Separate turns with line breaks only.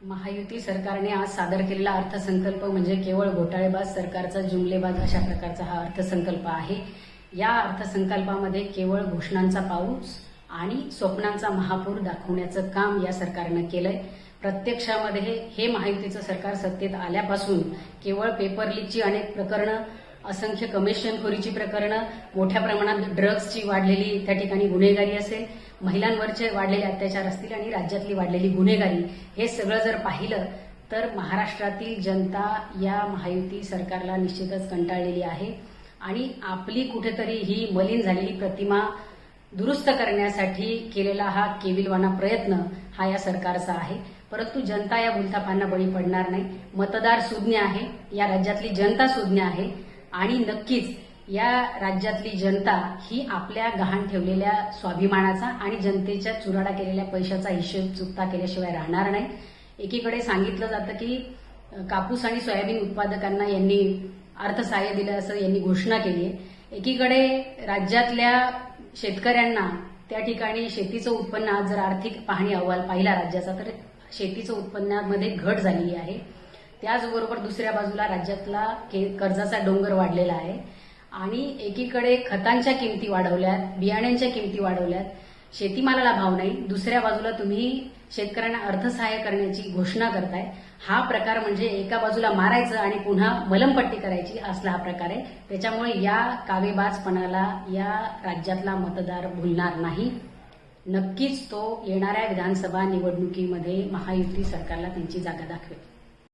महायुती सरकारने आज सादर केलेला अर्थसंकल्प म्हणजे केवळ घोटाळेबाज सरकारचा जुमलेबाज अशा प्रकारचा हा अर्थसंकल्प आहे. या अर्थसंकल्पामध्ये केवळ घोषणांचा पाऊस आणि स्वप्नांचा महापूर दाखवण्याचं काम या सरकारनं केलंय. प्रत्यक्षामध्ये हे महायुतीचं सरकार सत्तेत आल्यापासून केवळ पेपर लीकची अनेक प्रकरणं असंख्य कमिशनखोरीची प्रकरणं मोठ्या प्रमाणात ड्रग्जची वाढलेली त्या ठिकाणी गुन्हेगारी असेल महिलांवरचे वाढलेले अत्याचार असतील आणि राज्यातली वाढलेली गुन्हेगारी हे सगळं जर पाहिलं तर महाराष्ट्रातील जनता या महायुती सरकारला निश्चितच कंटाळलेली आहे. आणि आपली कुठेतरी ही मलिन झालेली प्रतिमा दुरुस्त करण्यासाठी केलेला हा केविलवाना प्रयत्न हा या सरकारचा आहे. परंतु जनता या भूलथापांना बळी पडणार नाही. मतदार सुज्ञ आहे. या राज्यातली जनता सुज्ञ आहे. आणि नक्कीच या राज्यातली जनता ही आपल्या गहाण ठेवलेल्या स्वाभिमानाचा आणि जनतेच्या चुराडा केलेल्या पैशाचा हिशेब चुकता केल्याशिवाय राहणार नाही. एकीकडे सांगितलं जातं की कापूस आणि सोयाबीन उत्पादकांना यांनी अर्थसहाय्य दिलं असं यांनी घोषणा केली आहे. एकीकडे राज्यातल्या शेतकऱ्यांना त्या ठिकाणी शेतीचं उत्पन्न आज जर आर्थिक पाहणी अहवाल पाहिला राज्याचा तर शेतीचं उत्पन्नामध्ये घट झालेली आहे. त्याचबरोबर दुसऱ्या बाजूला राज्यातला के- कर्जाचा डोंगर वाढलेला आहे. आणि एकीकडे खतांच्या किमती वाढवल्यात बियाण्यांच्या किमती वाढवल्यात. शेतीमालाला भाव नाही. दुसऱ्या बाजूला तुम्ही शेतकऱ्यांना अर्थसहाय्य करण्याची घोषणा करताय. हा प्रकार म्हणजे एका बाजूला मारायचं आणि पुन्हा मलमपट्टी करायची असला हा प्रकार आहे. त्याच्यामुळे या कावेबाजपणाला या राज्यातला मतदार भुलणार नाही. नक्कीच तो येणाऱ्या विधानसभा निवडणुकीमध्ये महायुती सरकारला त्यांची जागा दाखवेल.